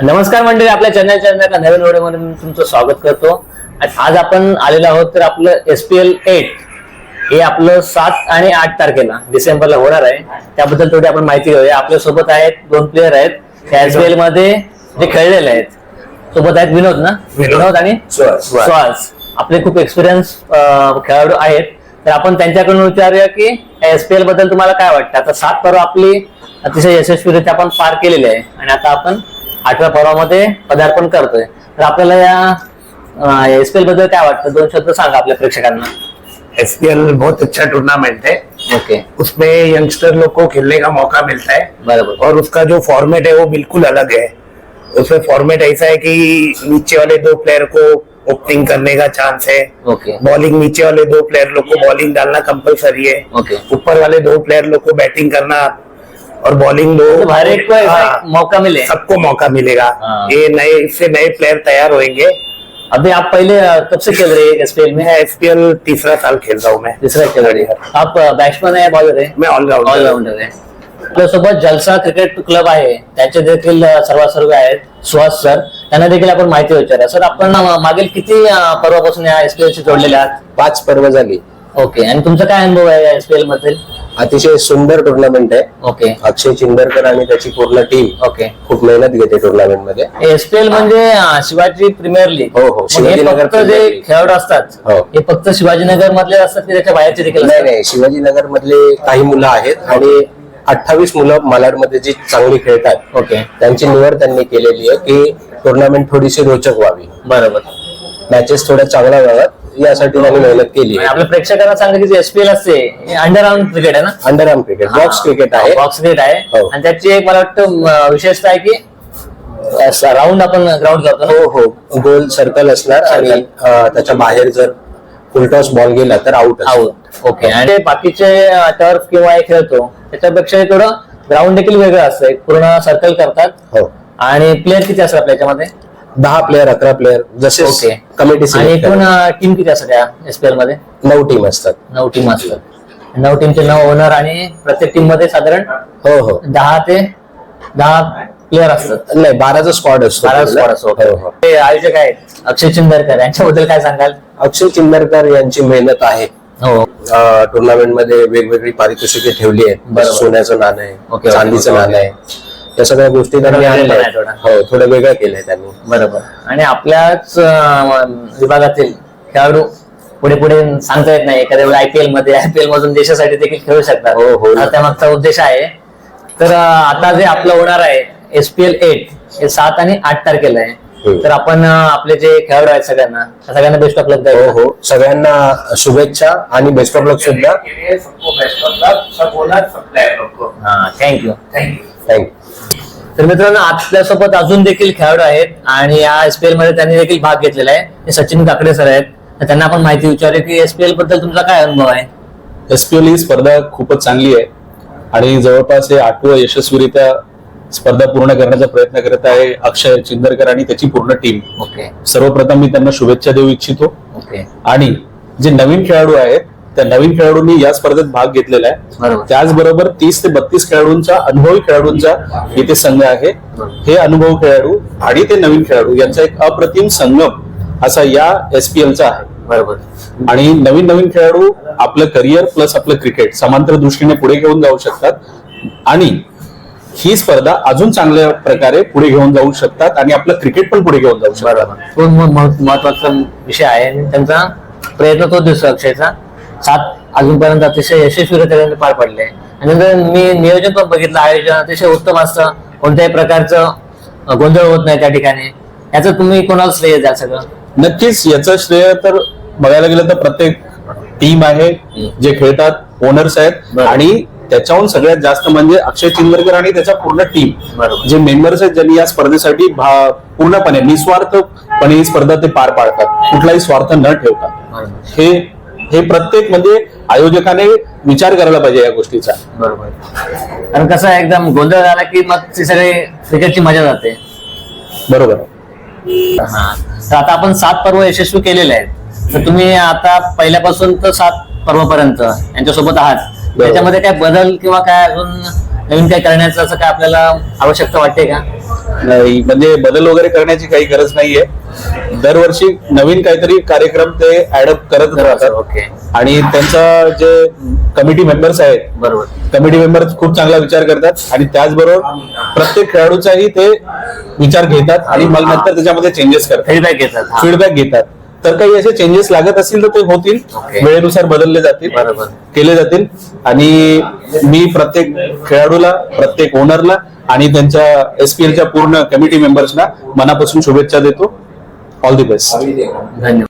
नमस्कार मंडळी आपल्या चॅनल चॅनल नवीन व्हिडिओमध्ये मी तुमचं स्वागत करतो. आणि आज आपण आलेलो आहोत तर आपलं एस पी एल एट हे आपलं सात आणि आठ तारखेला डिसेंबरला होणार आहे. त्याबद्दल थोडी आपण माहिती घेऊया. आपल्यासोबत आहेत दोन प्लेयर आहेत. त्या एस पी एलमध्ये जे खेळलेले आहेत सोबत आहेत विनोद ना? विनोद. आणि सुहास. सुहास. आपले खूप एक्सपिरियन्स खेळाडू आहेत. तर आपण त्यांच्याकडून विचारूया की एस पी एलबद्दल तुम्हाला काय वाटतं? आता सात पर्व आपली अतिशय यशस्वीरित्या आपण पार केलेली आहे. आणि आता आपण आठव्या पर्वामध्ये पदार्पण करतोय. तर आपल्याला या एस पी एल बद्दल काय वाटतं? दोन शब्द सांगा आपल्या प्रेक्षकांना. एस बहुत अच्छा टूर्नामेंट है। ओके उसमें यंगस्टर लोग को खेलने का मौका मिलता है। बरोबर. और उसका जो फॉर्मेट है वो बिल्कुल अलग है। उसमें फॉर्मेट ऐसा है कि नीचे वाले दो प्लेयर को ओपनिंग करने का चांस है। ओके बॉलिंग नीचे वाले दो प्लेयर लोग को बॉलिंग डालना कंपलसरी है। ओके ऊपर वाले दो प्लेयर लोग को बैटिंग करना और बॉलिंग दो तो हर एक को हाँ, मौका मिले। सबको मौका मिलेगा। हाँ। ये नए इससे नए प्लेयर तैयार होंगे अभी आप पहले कब से खेल रहे हैं एस पी एल में एसपीएल तीसरा साल खेल रहा हूँ मैं। तीसरा खेल रहे हैं। आप बॅट्समन आहे बॉलर आहे मैं ऑलराउंडर ऑलराऊंडर आहे आपल्यासोबत जलसा क्रिकेट क्लब आहे त्याचे देखील सर्व सर्व आहेत सुहास सर त्यांना देखील आपण माहिती विचारा. सर आपण मागील किती पर्वापासून या एसपीएल शी जोडलेले आहात? पाच पर्व झाली. ओके आणि तुमचा काय अनुभव आहे एसपीएलमध्ये अतिशय सुंदर टुर्नामेंट आहे. ओके. अक्षय चिंदरकर आणि त्याची पूर्ण टीम ओके. खूप मेहनत घेते टुर्नामेंटमध्ये. एसपीएल म्हणजे अं, शिवाजी प्रीमियर लीग हो, हो, मग हे शिवाजीनगर फक्त जे. खेळाडू असतात हो. हे फक्त शिवाजीनगर मधले असतात की त्याच्या बाहेरचे देखील नाही असतात? नाही. शिवाजीनगर मधले काही मुलं आहेत आणि अठ्ठावीस मुलं मालाडमध्ये जी चांगली खेळतात ओके. त्यांची निवड त्यांनी केलेली आहे की टुर्नामेंट थोडीशी रोचक व्हावी. बरोबर. मॅचेस थोड्या चांगल्या व्हाव्यात. यासाठी त्यांनी मेहनत केली आणि आहे आपल्या प्रेक्षकांना सांगा की एसपीएल असते अंडर आर्म क्रिकेट आहे ना? Under arm cricket box cricket आहे. बॉक्स क्रिकेट आहे. हो. आणि त्याची एक मला वाटतं विशेषता आहे की राऊंड आपण ग्राउंड करतो ना? हो हो. गोल सर्कल असणार आणि अं, त्याच्या बाहेर जर फुलटॉस बॉल गेला तर आउट आऊट ओके आणि ते बाकीचे टर्फ किंवा हे खेळतो त्याच्यापेक्षा हे थोडं ग्राउंड देखील वेगळं असतं. एक पूर्ण सर्कल करतात. हो. आणि प्लेअर किती असतात आपल्या याच्यामध्ये? दहा प्लेअर अकरा प्लेअर जसे ओके कमिटी आणि एकूण टीम किती असतात या एसपीएलमध्ये? नऊ टीम असतात. नऊ टीम असतात. नऊ टीमचे नऊ ओनर आणि प्रत्येक टीममध्ये साधारण हो हो. दहा ते दहा प्लेअर असतात. नाही बाराचा स्क्वॉड असतो बारा पूर्ण. squad असतो. हो, हो. ते आयोजक आहेत अक्षय चिंदरकर यांच्याबद्दल काय सांगाल? अक्षय चिंदरकर यांची मेहनत आहे. हो. टुर्नामेंटमध्ये वेगवेगळी पारितोषिके ठेवली आहेत. बरोबर. सोन्याचं नाणं ओके, आहे चांदीचं ओके. नाणं आहे. या सगळ्या गोष्टी त्यांनी थोडं आणल्या. हो थोडं वेगळं केलंय त्यांनी. बरोबर. आणि आपल्याच विभागातील खेळाडू पुढे पुढे सांगता येत नाही. एखाद्या वेळी आयपीएलमध्ये आयपीएल मधून देशासाठी देखील खेळू शकतात. हो, हो. हा त्यामागचा उद्देश आहे. तर आता जे आपलं होणार आहे एसपीएल एट हे सात आणि आठ तारखेला आहे. हम्म. तर आपण आपले जे खेळाडू आहेत सगळ्यांना त्या सगळ्यांना बेस्ट ऑफ लक हो हो. सगळ्यांना शुभेच्छा आणि बेस्ट ऑफ लक सुद्धा. हा थँक्यू थैंक यू थँक्यू तर मित्रांनो आपल्यासोबत अजून देखील खेळाडू आहेत आणि या एसपीएलमध्ये त्यांनी देखील भाग घेतलेला आहे. सचिन काकडे सर आहेत. तर त्यांना आपण माहिती विचारू की एसपीएलबद्दल तुमचा काय अनुभव आहे? एसपीएल ही स्पर्धा खूपच चांगली आहे आणि जवळपास हे आठवं यशस्वीरित्या स्पर्धा पूर्ण करण्याचा प्रयत्न करत आहे अक्षय चिंदरकर आणि त्याची पूर्ण टीम ओके सर्वप्रथम मी त्यांना शुभेच्छा देऊ इच्छितो. ओके आणि जे नवीन खेळाडू आहेत त्या नवीन खेळाडूंनी या स्पर्धेत भाग घेतलेला आहे. बरोबर. त्याचबरोबर तीस ते बत्तीस खेळाडूंचा अनुभवी खेळाडूंचा इथे संघ आहे. हे अनुभव खेळाडू आणि ते नवीन खेळाडू यांचा एक अप्रतिम संगम असा या एसपीएलचा आहे. बरोबर. आणि नवीन नवीन खेळाडू आपलं करिअर प्लस आपलं क्रिकेट समांतर दृष्टीने पुढे घेऊन जाऊ शकतात. आणि ही स्पर्धा अजून चांगल्या प्रकारे पुढे घेऊन जाऊ शकतात आणि आपलं क्रिकेट पण पुढे घेऊन जाऊ शकतात. महत्त्वाचा विषय आहे आणि त्यांचा प्रयत्न तो दिसतो अक्षयचा? सात अजूनपर्यंत अतिशय यशस्वीरित्या पार पडले. आणि नंतर मी नियोजन पण बघितलं आयोजन अतिशय उत्तम असतं. कोणत्याही प्रकारचं गोंधळ होत नाही त्या ठिकाणी. याचं तुम्ही कोणाला श्रेय द्याल सगळं? नक्कीच याचं श्रेय तर बघायला गेलं तर प्रत्येक टीम आहे जे खेळतात ओनर्स आहेत. आणि त्याच्याहून सगळ्यात जास्त म्हणजे अक्षय चिंदरकर आणि त्याचा पूर्ण टीम. जे मेंबर्स आहेत ज्यांनी या स्पर्धेसाठी पूर्णपणे निस्वार्थपणे ही स्पर्धा ते पार पाडतात. कुठलाही स्वार्थ न ठेवता. हे हे प्रत्येक म्हणजे आयोजकाने विचार करायला पाहिजे या गोष्टीचा. बरोबर. कारण कसं आहे एकदम गोंधळ झाला की मग ती सगळी क्रिकेटची मजा जाते. बरोबर. हा. तर आता आपण सात पर्व यशस्वी केलेले आहेत. तर तुम्ही आता पहिल्यापासून तर सात पर्व पर्यंत यांच्यासोबत आहात. त्याच्यामध्ये काय बदल किंवा काय अजून नवीन काय करण्याचं असं काय आपल्याला आवश्यकता वाटते का? नाही, म्हणजे बदल वगैरे करण्याची काही गरज नाहीये. दरवर्षी नवीन काहीतरी कार्यक्रम ते ऍडअप करत राहतात. ओके आणि त्यांचा जे कमिटी मेंबर्स आहेत बरोबर. कमिटी मेंबर खूप चांगला विचार करतात आणि त्याचबरोबर प्रत्येक खेळाडूचाही ते विचार घेतात आणि मग नंतर त्याच्यामध्ये चेंजेस करतात. फीडबॅक घेतात. फीडबॅक घेतात. तर काही असे चेंजेस लागत असतील तर ते होतील. वेळेनुसार बदलले जातील. बरोबर. केले जातील. आणि मी प्रत्येक खेळाडूला प्रत्येक ओनरला आणि त्यांच्या एसपीएलच्या पूर्ण कमिटी मेंबर्सना मनापासून शुभेच्छा देतो. ऑल दी बेस्ट धन्यवाद